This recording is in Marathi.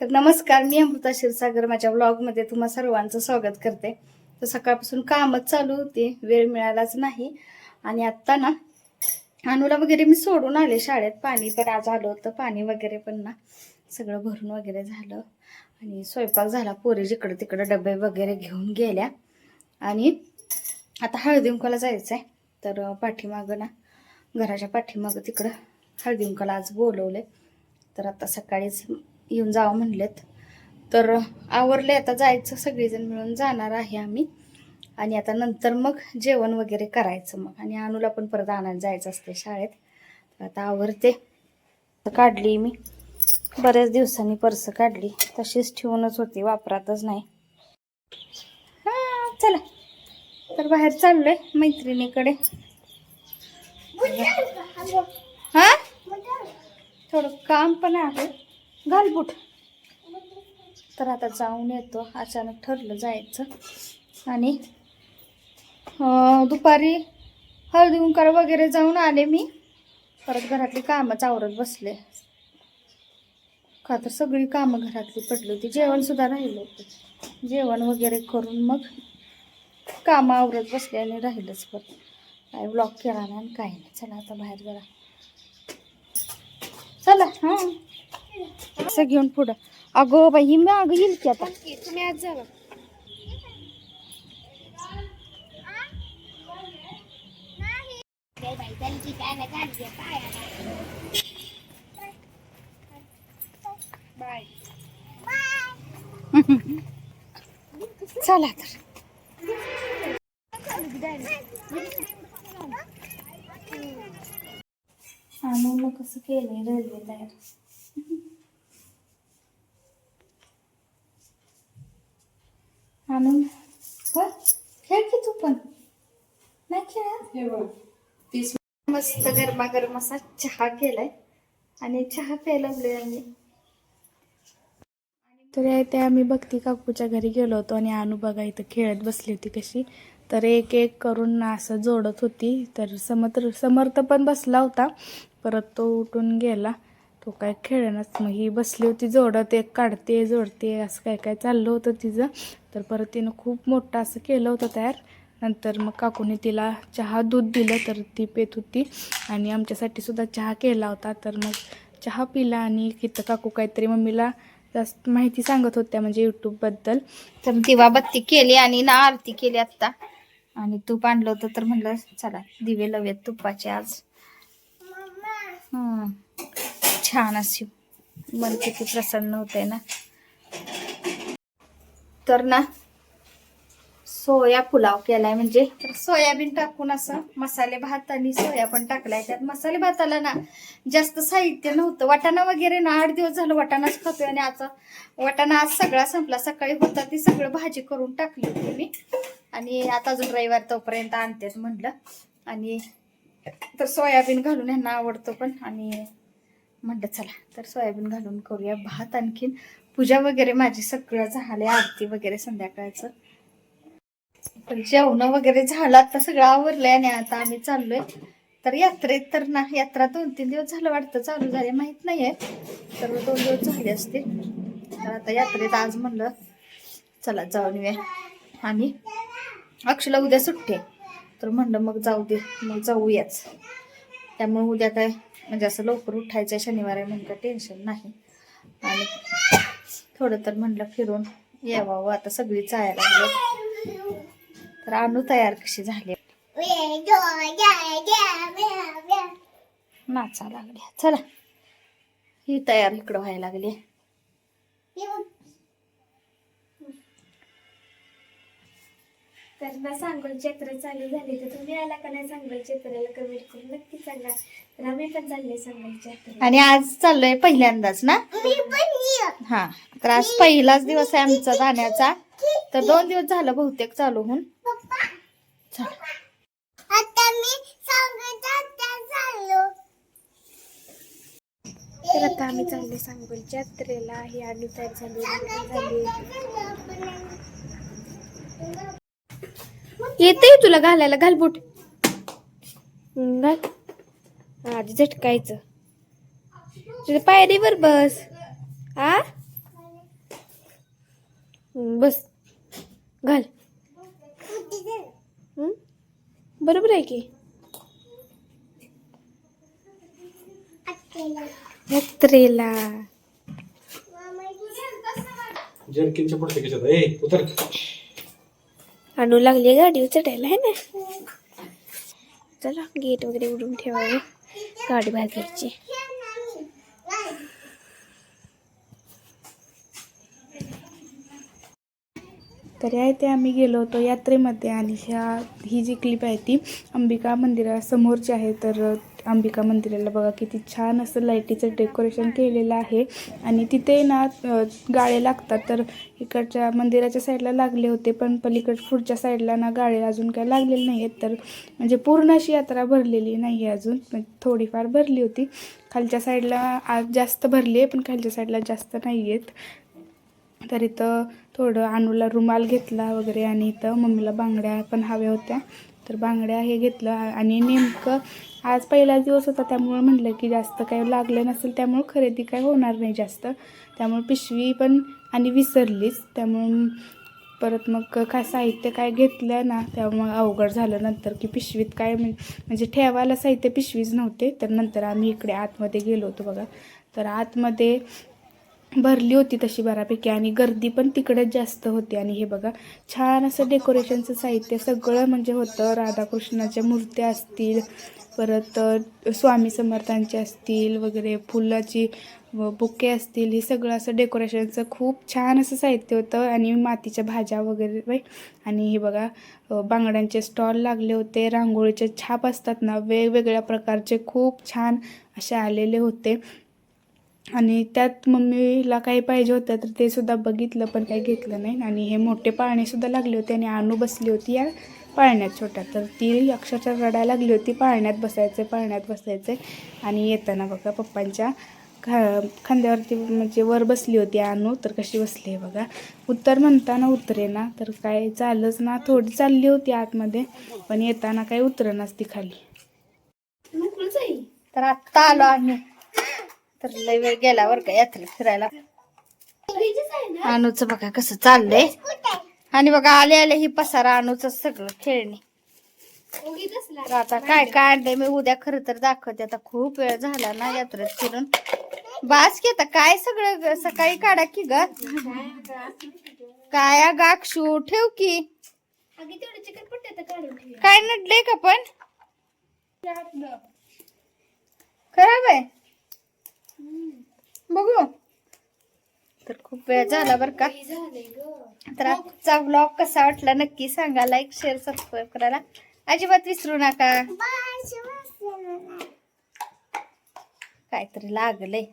तर नमस्कार मी अमृता क्षीरसागर. माझ्या ब्लॉगमध्ये तुम्हा सर्वांचं स्वागत करते. तर सकाळपासून कामच चालू होते वेळ मिळालाच नाही. आणि आत्ता ना अनुला वगैरे मी सोडून आले शाळेत. पाणी पण आज आलं होतं पाणी वगैरे पण ना सगळं भरून वगैरे झालं. आणि स्वयंपाक झाला पोरी जिकडं तिकडं डबे वगैरे घेऊन गेल्या. आणि आता हळदीकुंकाला जायचं आहे तर पाठीमागं ना घराच्या पाठीमागं तिकडं हळदीकुंकाला आज बोलवले तर आता सकाळीच येऊन जावं म्हणलेत. तर आवरले आता जायचं सगळेजण मिळून जाणार आहे आम्ही. आणि आता नंतर मग जेवण वगैरे करायचं मग. आणि अनुला पण परत आणायला जायचं असते शाळेत. तर आता आवरते. काढली मी. बऱ्याच दिवसांनी पर्स काढली. तशीच ठेवूनच होती वापरातच नाही. हा चला. तर बाहेर चाललोय मैत्रिणीकडे. हा? थोडं काम पण आहे. घालबूट तर आता जाऊन येतो. अचानक ठरलं जायचं. आणि दुपारी हळदी उंकार वगैरे जाऊन आले मी. परत घरातली कामच आवरत बसले. का तर सगळी कामं घरातली पडली होती. जेवणसुद्धा राहिलं होतं. जेवण वगैरे करून मग कामं आवरत बसले आणि राहिलंच पण काय ब्लॉक केला नाही आणि काही नाही. चला आता बाहेर जरा. चला हां. असं घेऊन पुढं. अगो बाई ही मागं येईल की आता? तुम्ही आज जावा बाय चला तर. आणून कसं केलंय रेल्वे तयार. आणून बघ, खेळ की तू पण? नाही खेळ मस्त गरमागरम असा चहा केलाय आणि चहा प्यायला आम्ही. तर ते आम्ही भक्ती काकूच्या घरी गेलो होतो आणि अनु बघा इथं खेळत बसली होती कशी. तर एक एक करून ना असं जोडत होती. तर समर्थ समर्थ पण बसला होता. परत तो उठून गेला. तो काय खेळेनाच मग ही बसली होती जोडत एक काढते जोडते असं काय काय चाललं होतं तिचं. तर परत तिनं खूप मोठं असं केलं होतं तयार. नंतर मग काकूने तिला चहा दूध दिलं तर ती पेत होती. आणि आमच्यासाठी सुद्धा चहा केला होता. तर मग चहा पिला आणि इथं काकू काहीतरी मम्मीला जास्त माहिती सांगत होत्या म्हणजे यूट्यूबबद्दल तर दिवाबत्ती केली आणि ना आरती केली आत्ता. आणि तूप आणलं होतं तर म्हणलं चला दिवे लावूयात तुपाचे आज. हम्म. छान अशी मन किती प्रसन्न होते ना. तर ना सोया पुलाव केलाय म्हणजे. तर सोयाबीन टाकून असं मसाले भात आणि सोया पण टाकलाय. त्यात मसाले भाताला ना जास्त साहित्य नव्हतं. वाटाणा वगैरे ना आठ दिवस झालं वाटाणाच खातोय आणि आता वाटाणा आज सगळा संपला. सकाळी होता ती सगळं भाजी करून टाकली होती मी. आणि आता अजून रविवार तोपर्यंत आणतेच म्हटलं आणि तर सोयाबीन घालून यांना आवडतो पण आणि म्हटलं चला तर सोयाबीन घालून करूया भात आणखीन. पूजा वगैरे माझी सगळं झाले आरती वगैरे संध्याकाळचं. पण जेवण वगैरे झालं आता सगळं आवरलंय आणि आता आम्ही चाललोय. तर यात्रेत तर ना यात्रा दोन तीन दिवस झालं वाटतं चालू झाले माहीत नाहीये. तर दोन दिवस झाले असतील. तर आता यात्रेत आज म्हणलं चला जाऊन येऊया. आणि अक्षला उद्या सुट्टी तर म्हणलं मग जाऊ दे मग जाऊयाच. त्यामुळे उद्या काय म्हणजे असं लवकर उठायचं आहे शनिवार आहे म्हणलं टेन्शन नाही. आणि थोडं तर म्हणलं फिरून यावं हो, आता सगळी जायला लागली. तर अनु तयार कशी झाली? नाचा लागल्या चला ही तयार इकडं व्हायला लागली. तर ना सांगोल जत्रा चालू झाली. तर तुम्ही आला का नाही सांगोल जत्रेला कमेंट करून नक्की सांगा. तर आम्ही पण चाललोय सांगोल जत्रेला आणि आज चाललोय पहिल्यांदाच ना? हा. तर आज पहिलाच दिवस आहे आमचा जाण्याचा. तर दोन दिवस झालं बहुतेक चालू होऊन. चला. तर आता आम्ही चाललोय सांगोल जत्रेला ही आलू तयार झाली. झाली येते तुला घालायला घालबूट घाल. आधी झटकायचं. तुझ्या पायरीवर बस. आ? बस. घाल. बरोबर आहे की? यात्रेला. जर्किनच्या पुढच्या ए उतर. आणू लागली गाडीवर चढायला आहे ना? चला गेट वगैरे उडून ठेवावे. गाडी बाहेर घ्यायची तरी आहे ते आम्ही गेलो होतो यात्रेमध्ये आणि ह्या ही जी क्लिप आहे ती अंबिका मंदिरासमोरची आहे. तर अंबिका मंदिराला बघा किती छान असं लाईटीचं डेकोरेशन केलेलं आहे. आणि तिथे ना गाळे लागतात. तर इकडच्या मंदिराच्या साईडला लागले होते पण पलीकड पुढच्या साईडला ना गाळे अजून काय लागलेले नाही आहेत तर म्हणजे पूर्ण अशी यात्रा भरलेली नाही आहे अजून म्हणजे थोडीफार भरली होती. खालच्या साईडला आज जास्त भरली आहे पण खालच्या साईडला जास्त नाही आहेत तर इथं थोडं अनुला रुमाल घेतला वगैरे आणि इथं मम्मीला बांगड्या पण हव्या होत्या. तर बांगड्या हे घेतलं आणि नेमकं आज पहिलाच दिवस होता त्यामुळं म्हटलं की जास्त काही लागलं नसेल त्यामुळं खरेदी काय होणार नाही जास्त. त्यामुळं पिशवी पण आणि विसरलीच. त्यामुळं परत मग काय साहित्य काय घेतलं ना त्यामुळं अवघड झालं नंतर की पिशवीत काय म्हणजे ठेवायला साहित्य पिशवीच नव्हते. तर नंतर आम्ही इकडे आतमध्ये गेलो होतो बघा. तर आतमध्ये भरली होती तशी बऱ्यापैकी आणि गर्दी पण तिकडेच जास्त होती. आणि हे बघा छान असं डेकोरेशनचं साहित्य सगळं म्हणजे होतं. राधाकृष्णाच्या मूर्त्या असतील परत स्वामी समर्थांचे असतील वगैरे फुलाची बुके असतील हे सगळं असं डेकोरेशनचं खूप छान असं साहित्य होतं. आणि मातीच्या भाज्या वगैरे आणि हे बघा बांगड्यांचे स्टॉल लागले होते. रांगोळीचे छाप असतात ना वेगवेगळ्या प्रकारचे खूप छान असे आलेले होते. आणि त्यात मम्मीला काही पाहिजे होतं तर ते सुद्धा बघितलं पण काही घेतलं नाही. आणि हे मोठे पाळणे सुद्धा लागले होते आणि आणू बसली होती या पाळण्यात छोट्या. तर ती अक्षरशः रडायला लागली होती पाळण्यात बसायचे पाळण्यात बसायचे आणि येताना बघा पप्पांच्या खा खांद्यावरती म्हणजे वर बसली होती आणू तर कशी बसली आहे बघा. उत्तर म्हणताना उतरे ना तर काय चालच ना. थोडी चालली होती आतमध्ये पण येताना काही उतरनाच ती खाली. तर आत्ता आलो आम्ही. तर लय वेळ गेला बरं का यात्रेला फिरायला. अनुचं बघा कसं चाललंय. आणि बघा आले आले ही पसारा अनुच सगळं खेळणे. तर आता काय काय आणलंय मी उद्या खरं तर दाखवते. आता खूप वेळ झाला ना यात्रेत फिरून. बास की आता काय सगळं सकाळी काढा की ग. काय गाक्षू ठेव की. काय नडलंय का पण? खराब आहे बघू. तर खूप वेळ झाला बर का. तर आजचा ब्लॉग कसा वाटला नक्की सांगा. लाईक शेअर सबस्क्राईब करायला अजिबात विसरू नका. काहीतरी लागलंय.